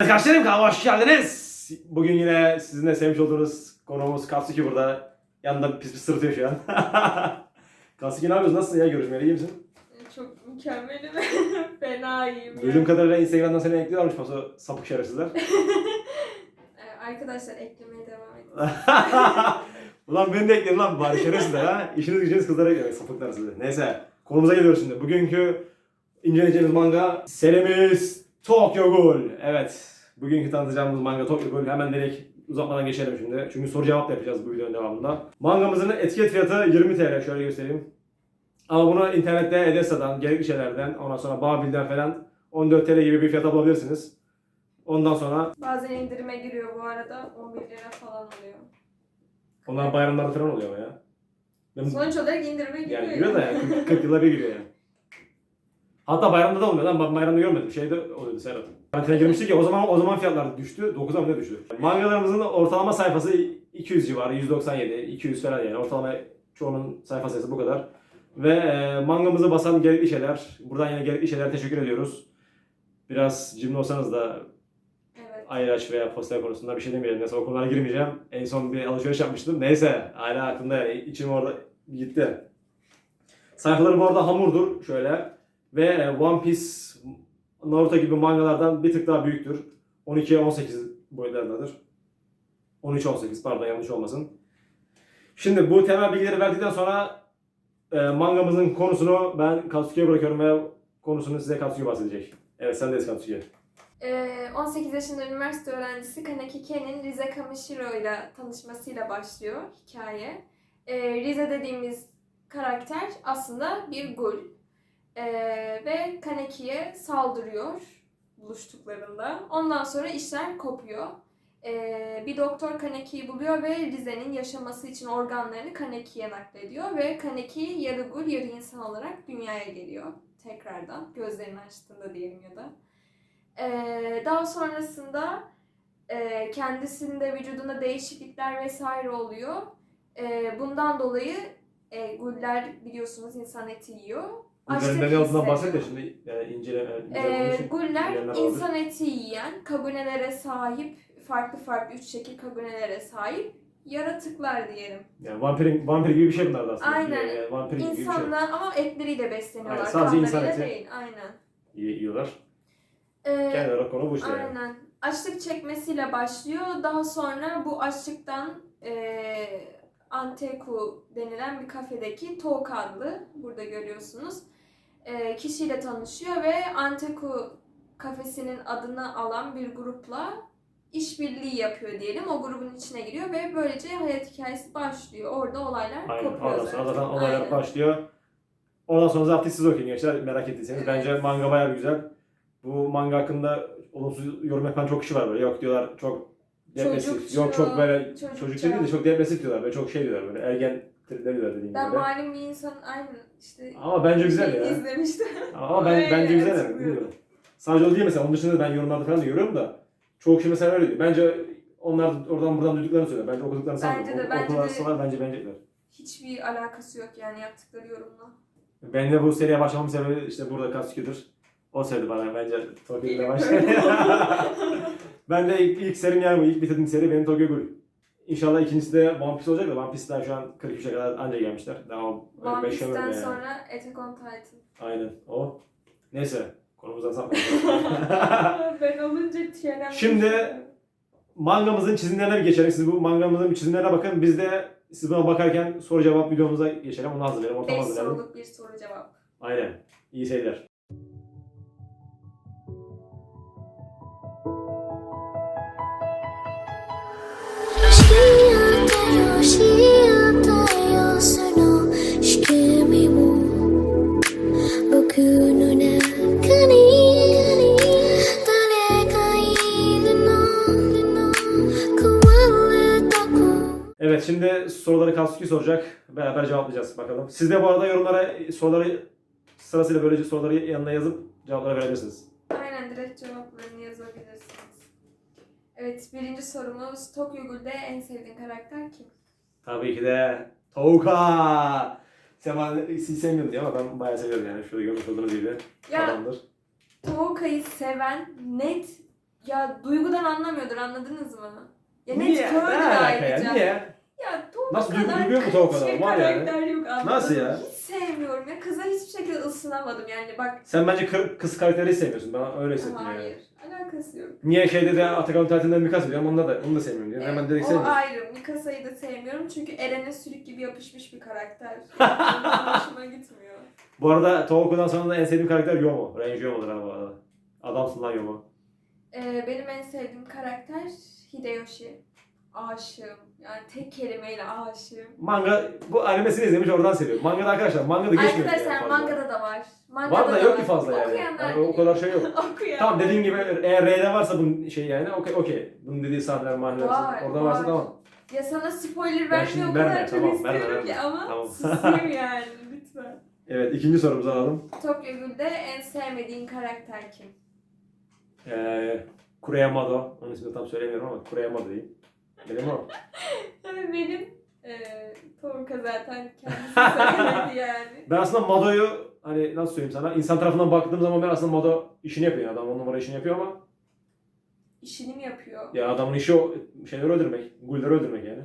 Arkadaşlarım kanalıma hoş geldiniz. Bugün yine sizinle sevmiş olduğunuz konuğumuz Katsuki burada. Yanında pis pis sırıtıyor şu an. Katsuki ne yapıyorsun? Nasılsın ya görüşmeli? iyi misin? Çok mükemmelim. Fena iyiyim. Duyduğum kadarıyla Instagram'dan seni ekliyorlarmış paso sapık şerefsizler. Ee, Arkadaşlar eklemeye devam edin. Ulan beni de ekleyin lan bari şerefsizler ha. İşiniz gücünüz kızlara eklemek sapıklar sizi. Neyse konumuza geliyoruz şimdi. Bugünkü inceleyeceğimiz manga serimiz Tokyo Ghoul. Evet. Bugünkü tanıtacağımız manga Tokyo Ghoul. Hemen direkt uzatmadan geçelim şimdi. Çünkü soru cevap da yapacağız bu videonun devamında. Mangamızın etiket fiyatı 20 TL. Şöyle göstereyim. Ama bunu internette Edessa'dan, gerekli şeylerden, ondan sonra Babil'den falan 14 TL gibi bir fiyat bulabilirsiniz. Ondan sonra Bazen indirime giriyor bu arada. 11 lira falan oluyor. onlar bayramlarda falan oluyor ama ya. Ben- Sonuç olarak indirime giriyor. Yani giriyor da yani 40, 40 yılda bir giriyor yani. Hatta bayramda da oluyor lan ben bayramda görmedim. Şeyde oluyordu Serhat. Karantina girmiştik ya o zaman o zaman fiyatlar düştü. 9'a mı ne düştü? Mangalarımızın ortalama sayfası 200 civarı, 197, 200 falan yani. Ortalama çoğunun sayfa sayısı bu kadar. Ve e, mangamızı basan gerekli şeyler. Buradan yine gerekli şeyler teşekkür ediyoruz. Biraz cimri olsanız da Evet. ayraç veya poster konusunda bir şey demeyelim. Neyse o konulara girmeyeceğim. En son bir alışveriş yapmıştım. Neyse hala aklımda yani. İçim orada gitti. Sayfaları bu arada hamurdur şöyle. Ve e, One Piece, Naruto gibi mangalardan bir tık daha büyüktür. 12'ye 18 boyutlarındadır. 13-18 pardon yanlış olmasın. Şimdi bu temel bilgileri verdikten sonra e, mangamızın konusunu ben Katsuki'ye bırakıyorum ve konusunu size Katsuki bahsedecek. Evet sen de Katsuki. Ee, 18 yaşında üniversite öğrencisi Kaneki Ken'in Rize Kamishiro ile tanışmasıyla başlıyor hikaye. Ee, Rize dediğimiz karakter aslında bir gul. Ee, ve Kaneki'ye saldırıyor buluştuklarında. Ondan sonra işler kopuyor. Ee, bir doktor Kaneki'yi buluyor ve Rize'nin yaşaması için organlarını Kaneki'ye naklediyor. Ve Kaneki yarı gul yarı insan olarak dünyaya geliyor tekrardan. Gözlerini açtığında diyelim ya da. Ee, daha sonrasında e, kendisinde vücudunda değişiklikler vesaire oluyor. Ee, bundan dolayı e, guller biliyorsunuz insan eti yiyor. Üzerinde ne olduğundan bahset de şimdi yani incele, incele Ee, konuşayım. guller insan eti yiyen, kabunelere sahip, farklı farklı üç şekil kabunelere sahip yaratıklar diyelim. Yani vampir, vampir gibi bir şey bunlar da aslında. Aynen. Yani vampir gibi bir şey. İnsanlar ama etleriyle besleniyorlar. Aynen, sadece insan kanlarıyla eti. değil. Aynen. Yi- Yiyorlar. Ee, Genel olarak konu bu işte. yani. Aynen. Açlık çekmesiyle başlıyor. Daha sonra bu açlıktan eee Anteku denilen bir kafedeki Tok adlı burada görüyorsunuz. eee, kişiyle tanışıyor ve Anteku kafesinin adını alan bir grupla işbirliği yapıyor diyelim. O grubun içine giriyor ve böylece hayat hikayesi başlıyor. Orada olaylar Aynen. kopuyor Ondan sonra zaten olaylar Aynen. başlıyor. Ondan sonra zaten siz okuyun gençler merak ettiyseniz. Evet. Bence manga bayağı güzel. Bu manga hakkında olumsuz yorum yapan çok kişi var böyle. Yok diyorlar çok depresif. Çocukça, Yok çok böyle çocuk değil de çok depresif diyorlar. Böyle çok şey diyorlar böyle. Ergen tripler diyorlar dediğim Ben gibi. malum bir insan aynı işte Ama bence güzel ya. izlemiştim. Ama ben, Öyle bence güzel yani. hatırlıyorum. bilmiyorum. Sadece o değil mesela. Onun dışında ben yorumlarda falan da görüyorum da. Çoğu kişi mesela öyle diyor. Bence onlar oradan buradan duyduklarını söylüyor. Bence okuduklarını Bence sanmıyorum. de, bence de. Okurlarsalar bence beğenecekler. Hiçbir alakası yok yani yaptıkları yorumla. Ben de bu seriye başlamamın sebebi işte burada Katsuki'dir. O söyledi bana bence Tokyo ile Benim başladı. ben de ilk, ilk serim yani bu ilk bitirdiğim seri benim Tokyo Ghoul. İnşallah ikincisi de One Piece olacak da One Piece daha şu an 43'e kadar anca gelmişler. Daha One 45 Piece'den yani. sonra Attack on Titan. Aynen o. Neyse konumuzdan sapmayalım. ben olunca TNM. Şimdi- Mangamızın çizimlerine bir geçelim. Siz bu mangamızın çizimlerine bakın. Biz de siz buna bakarken soru cevap videomuza geçelim. Onu hazırlayalım. Ortam 5 hazırlayalım. soruluk bir soru cevap. Aynen. İyi seyirler. Şimdi soruları Katsuki soracak. Beraber cevaplayacağız bakalım. Siz de bu arada yorumlara soruları sırasıyla böylece soruları yanına yazıp cevapları verebilirsiniz. Aynen direkt cevaplarını yazabilirsiniz. Evet birinci sorumuz Tokyo Ghoul'de en sevdiğin karakter kim? Tabii ki de Touka. Sen bana siz sevmiyorsun diye ama ben bayağı seviyorum yani. Şurada görmüş olduğunuz gibi Ya adamdır. Touka'yı seven net Ya duygudan anlamıyordur anladınız mı? Ya ne Niye? Ne kördür alaka ya? ayrıca. Niye? Ya Tom Nasıl duygu kadar duyguyor mu Tom kaç kadar? bir Var yani. karakter yok anladın Nasıl mı? ya? Hiç sevmiyorum ya. Kıza hiçbir şekilde ısınamadım yani bak. Sen bence kır- kız karakteri sevmiyorsun. Ben öyle hissettim yani. Hayır. Alakası yok. Niye şeyde de Atakan Tatil'den Mikas biliyorum. Onda da onu da sevmiyorum diyor. Hemen direkt o sevmiyorum. ayrı. Mikasa'yı da sevmiyorum çünkü Eren'e sürük gibi yapışmış bir karakter. Hoşuma gitmiyor. Bu arada Tohoku'dan sonra da en sevdiğim karakter Yomo. Range Yomo'dur ha bu arada. Adamsın lan Yomo. Ee, benim en sevdiğim karakter Hideyoshi. Aşığım. Yani tek kelimeyle aşığım. Manga, bu animesini izlemiş oradan seviyorum. Mangada arkadaşlar, mangada geçmiyor. Arkadaşlar yani fazla. mangada da var. Mangada Var da yok ki fazla yani. Okuyanlar Yani o kadar şey yok. Okuyan. tamam dediğin gibi eğer R'de varsa bunun şey yani okey okey. Bunun dediği sahneler mahneler Var, orada varsa var. tamam. Ya sana spoiler şimdi o kadar verme, çok tamam, istiyorum verme, ki verme. ama Tamam. susayım yani lütfen. Evet ikinci sorumuzu alalım. Tokyo Ghoul'de en sevmediğin karakter kim? Ee, Kureyamado. Onun ismini tam söylemiyorum ama Kureyamado diyeyim. Benim o. Yani benim eee Toruka zaten kendisi söyledi yani. Ben aslında Mado'yu hani nasıl söyleyeyim sana insan tarafından baktığım zaman ben aslında Mado işini yapıyor. Adam on numara işini yapıyor ama İşini mi yapıyor? ya adamın işi o şeyleri öldürmek. Gulleri öldürmek yani.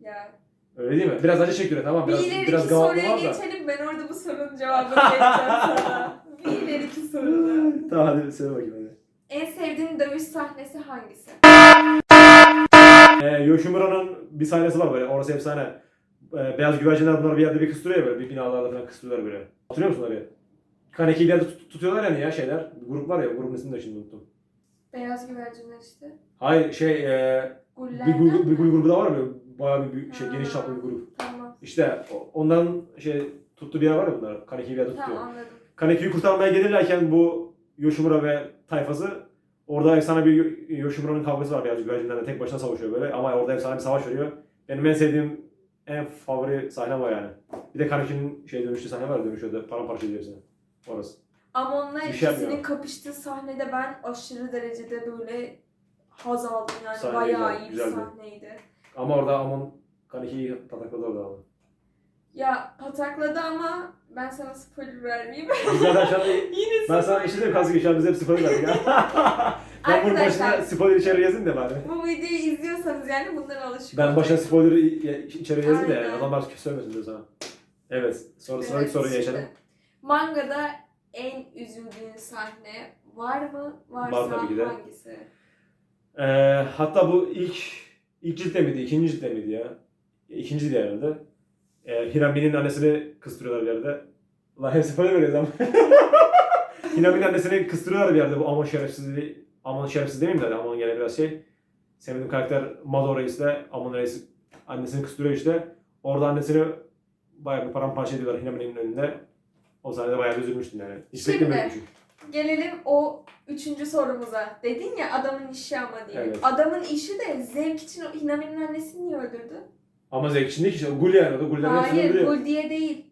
Ya. Öyle değil mi? Biraz acı çektiriyor tamam. Biraz, bir ileriki biraz gavatlı soruya var da. geçelim ben orada bu sorunun cevabını vereceğim sana. Bir ileriki soruda. tamam hadi söyle bakayım hadi. En sevdiğin dövüş sahnesi hangisi? Ee, Yoshimura'nın bir sahnesi var böyle. Orası efsane. Ee, beyaz güvercinler bunları bir yerde bir kıstırıyor ya böyle. Bir binalarda falan kıstırıyorlar böyle. Hatırlıyor musun orayı? Kaneki'yi bir yerde tut- tutuyorlar yani ya şeyler. Grup var ya grubun ismini de şimdi unuttum. Beyaz güvercinler işte. Hayır şey e, bir, gul, bir gul grubu da var mı? Bayağı bir büyük, şey, geniş çaplı bir grup. Tamam. İşte o- onların şey tuttuğu bir yer var ya bunlar. Kaneki'yi bir yerde tutuyor. Tamam anladım. Kaneki'yi kurtarmaya gelirlerken bu Yoshimura ve tayfası orada efsane bir Yo- Yoshimura'nın kavgası var beyaz güvercinlerle tek başına savaşıyor böyle ama orada efsane bir savaş veriyor. Benim en sevdiğim en favori sahne var yani. Bir de Kaneki'nin şey dönüştüğü sahne var dönüşüyordu paramparça ediyor seni. Orası. Ama onunla şey ikisinin kapıştığı sahnede ben aşırı derecede böyle haz aldım yani Sahne bayağı güzel, iyi bir güzeldi. sahneydi. Ama orada Amon Kaneki'yi patakladı orada ama. Ya patakladı ama ben sana spoiler vermeyeyim. Biz zaten şu an Yine ben sana Kazuki şu an biz hep spoiler verdik ya. ben bunun başına spoiler içeri yazayım da bari. Bu videoyu izliyorsanız yani bunlara alışık Ben başına spoiler içeri yazayım da yani adamlar söylemesin diyor sana. Evet. Sonra sonraki Evet, soruyu şimdi. geçelim. Mangada en üzüldüğün sahne var mı? Varsa Var tabii ki de. hangisi? Ee, hatta bu ilk ilk ciltte miydi, ikinci ciltte miydi ya? İkinci herhalde. Ee, Hirami'nin annesini kıstırıyorlar bir yerde. Lan hep spoiler veriyoruz ama. Hirami'nin annesini kıstırıyorlar bir yerde bu Amon şerefsizliği. Amon şerefsiz demeyeyim de hadi Amon gene biraz şey. Sevdiğim karakter Mado Reis de Amon Reis annesini kıstırıyor işte. Orada annesini bayağı bir paramparça ediyorlar Hirami'nin önünde. O sahnede bayağı bir üzülmüştüm yani. Hiç Şimdi- çünkü. Gelelim o üçüncü sorumuza. Dedin ya adamın işi ama diye. Evet. Adamın işi de zevk için o Hinami'nin annesini niye öldürdü? Ama zevk için değil ki işte. Gul yani o da Gullerin hepsini Hayır, öldürüyor. gol diye değil.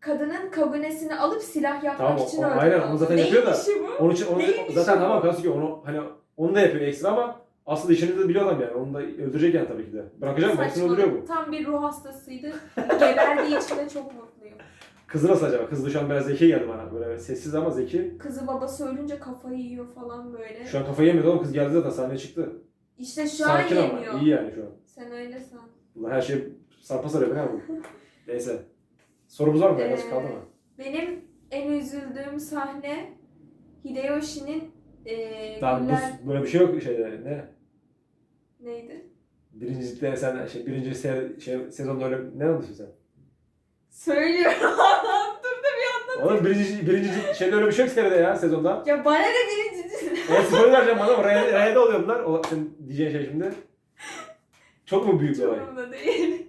Kadının kabunesini alıp silah yapmak Tamam, için o- öldürdü. aynen, onu zaten Neyin yapıyor da. işi bu? Onun için onu Neymiş zaten o? tamam Kasuke onu hani onu da yapıyor ekstra ama asıl işini de biliyor adam yani. Onu da öldürecek yani tabii ki de. Bırakacak mı? Hepsini Saçmalık. öldürüyor bu. Tam bir ruh hastasıydı. Geberdiği için de çok mutluyum. Kızı nasıl acaba? Kız da şu an biraz zeki geldi bana. Böyle sessiz ama zeki. Kızı babası ölünce kafayı yiyor falan böyle. Şu an kafayı yemiyordu oğlum. Kız geldi zaten sahneye çıktı. İşte şu Sakin an ama. yemiyor. iyi yani şu an. Sen öyle san. Ulan her şey sarpa sarıyor. Ne bu? Neyse. Sorumuz var mı? Ee, Nasıl kaldı mı? Benim en üzüldüğüm sahne Hideyoshi'nin eee Daha güller... bu, böyle bir şey yok şeyde. Ne? Neydi? Birinci cidden sen şey, birinci se, şey, sezonda öyle ne anlatıyorsun sen? Söylüyorum. Dur da bir an. Oğlum birinci, birinci şeyde öyle bir şey yok seride ya sezonda. Ya bana ne birinci? Evet spoiler vereceğim bana R'de oluyor bunlar. O senin diyeceğin şey şimdi. Çok mu büyük bir olay? Umurumda değil.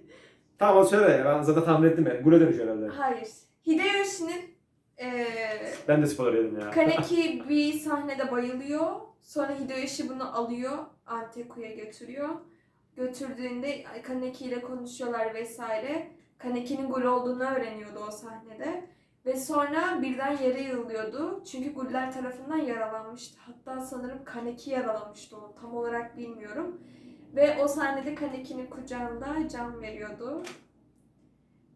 Tamam söyle ya. Ben zaten tahmin ettim ya. Gule dönüşüyor herhalde. Hayır. Hideyoshi'nin eee Ben de spoiler yedim ya. Kaneki bir sahnede bayılıyor. Sonra Hideyoshi bunu alıyor. Anteku'ya götürüyor. Götürdüğünde Kaneki ile konuşuyorlar vesaire. Kaneki'nin gol olduğunu öğreniyordu o sahnede. Ve sonra birden yere yığılıyordu. Çünkü Guller tarafından yaralanmıştı. Hatta sanırım Kaneki yaralamıştı onu. Tam olarak bilmiyorum. Ve o sahnede Kaneki'nin kucağında can veriyordu.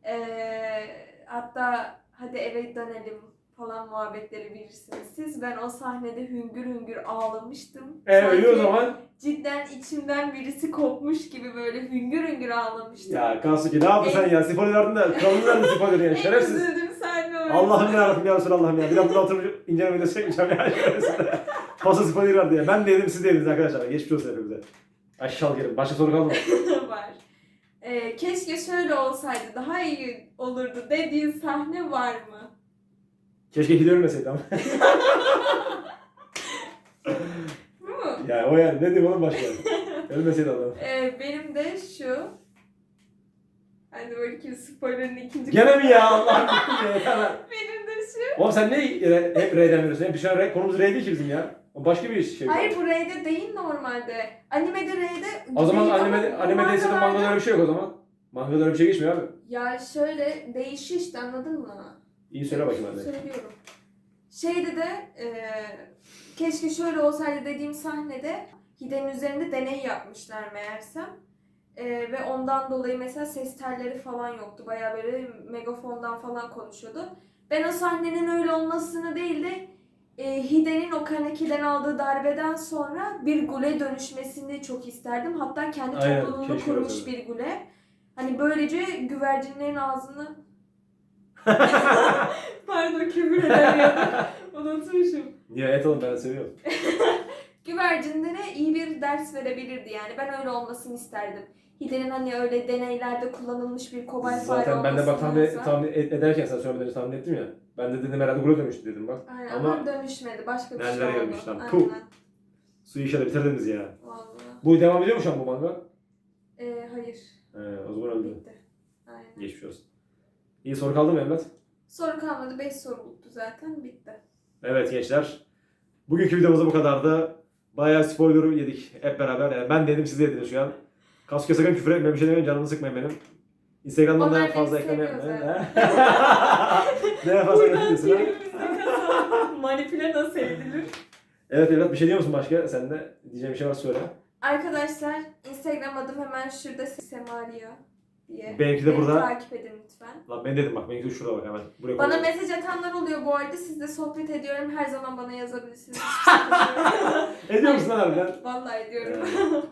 Ee, hatta hadi eve dönelim falan muhabbetleri bilirsiniz siz. Ben o sahnede hüngür hüngür ağlamıştım. E Sanki öyle o zaman. Cidden içimden birisi kopmuş gibi böyle hüngür hüngür ağlamıştım. Ya Kansuki ne yaptın sen ya? Spoiler verdin de kralını verdin spoiler'ı ya. en Şerefsiz. üzüldüğüm sahne oydu. Allah'ım yarabbim ya Resulallah'ım ya. Bir daha bunu oturup inceleme videosu çekmeyeceğim ya. Şerefsiz. Pasa spoiler vardı ya. Ben de yedim siz de yediniz arkadaşlar. Geçmiş olsun hepimize. Aşağı gelin. Başka soru kaldı mı? var. Ee, keşke şöyle olsaydı daha iyi olurdu dediğin sahne var mı? Keşke Hide ölmeseydi ama. Bu mu? ya o yani. Ne diyeyim oğlum başka? Ölmeseydi adam. Ee, benim de şu. Hadi bakayım spoilerın ikinci Gene mi ya Allah'ım ya. Benim de şu. Oğlum sen ne hep R'den veriyorsun? Hep bir şey konumuz R değil ki bizim ya. Başka bir şey. Hayır bu R'de değil normalde. Animede R'de. O zaman değil ama anime, anime değilse de mangalarda- mangada öyle bir şey yok o zaman. Mangada öyle bir şey geçmiyor abi. Ya şöyle değişiyor işte anladın mı? İyi söyle bakayım hadi. Söylüyorum. Şeyde de e, keşke şöyle olsaydı dediğim sahnede Hide'nin üzerinde deney yapmışlar meğersem. E, ve ondan dolayı mesela ses telleri falan yoktu. Bayağı böyle megafondan falan konuşuyordu. Ben o sahnenin öyle olmasını değil de e, Hide'nin o Kaneki'den aldığı darbeden sonra bir gule dönüşmesini çok isterdim. Hatta kendi Aynen, topluluğunu keşke kurmuş bir gule. Hani böylece güvercinlerin ağzını Pardon küfür edemiyordum. Unutmuşum. Niye et oğlum ben seviyorum. Güvercinlere iyi bir ders verebilirdi yani. Ben öyle olmasını isterdim. Hide'nin hani öyle deneylerde kullanılmış bir kobay fare Zaten ben de bak tahmin, olmasındansa- tahmin et- ederken sen söylemeden önce tahmin ettim ya. Ben de dedim herhalde gurur dönmüştü dedim bak. Aynen Ama ama, dönüşmedi. Başka bir neler şey oldu. gelmiş lan, Aynen. puh. Suyu işe de bitirdiniz ya. Vallahi. Bu devam ediyor mu şu an bu manga? Ee, hayır. He, o zaman öldü. Bitti. Aynen. Geçmiş olsun. İyi soru kaldı mı evlat? Soru kalmadı. 5 soruluktu zaten. Bitti. Evet gençler. Bugünkü videomuz da bu kadardı. Bayağı spoiler yedik hep beraber. Yani ben dedim siz de yediniz şu an. Kaskö sakın küfür etmeyin bir şey demeyin canımı sıkmayın benim. Instagram'dan Onlar daha fazla ekleme yapmayın. ne fazla ekliyorsun ha? Manipüle nasıl edilir? Evet evlat bir şey diyor musun başka? Sen de diyeceğim bir şey var söyle. Arkadaşlar Instagram adım hemen şurada Semaria diye. Benimki de Beni burada. Takip edin lütfen. Lan ben dedim bak benimki de şurada bak hemen. Buraya Bana koyuyorum. mesaj atanlar oluyor bu arada. Sizle sohbet ediyorum. Her zaman bana yazabilirsiniz. Hiç sıkıntı yok. Ediyor musun lan harbiden? Vallahi ediyorum.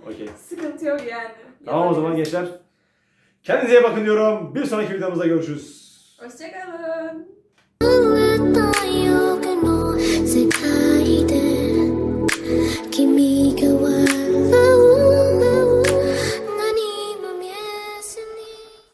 Ee, Okey. Sıkıntı yok yani. Tamam o zaman gençler. Kendinize iyi bakın diyorum. Bir sonraki videomuzda görüşürüz. Hoşçakalın.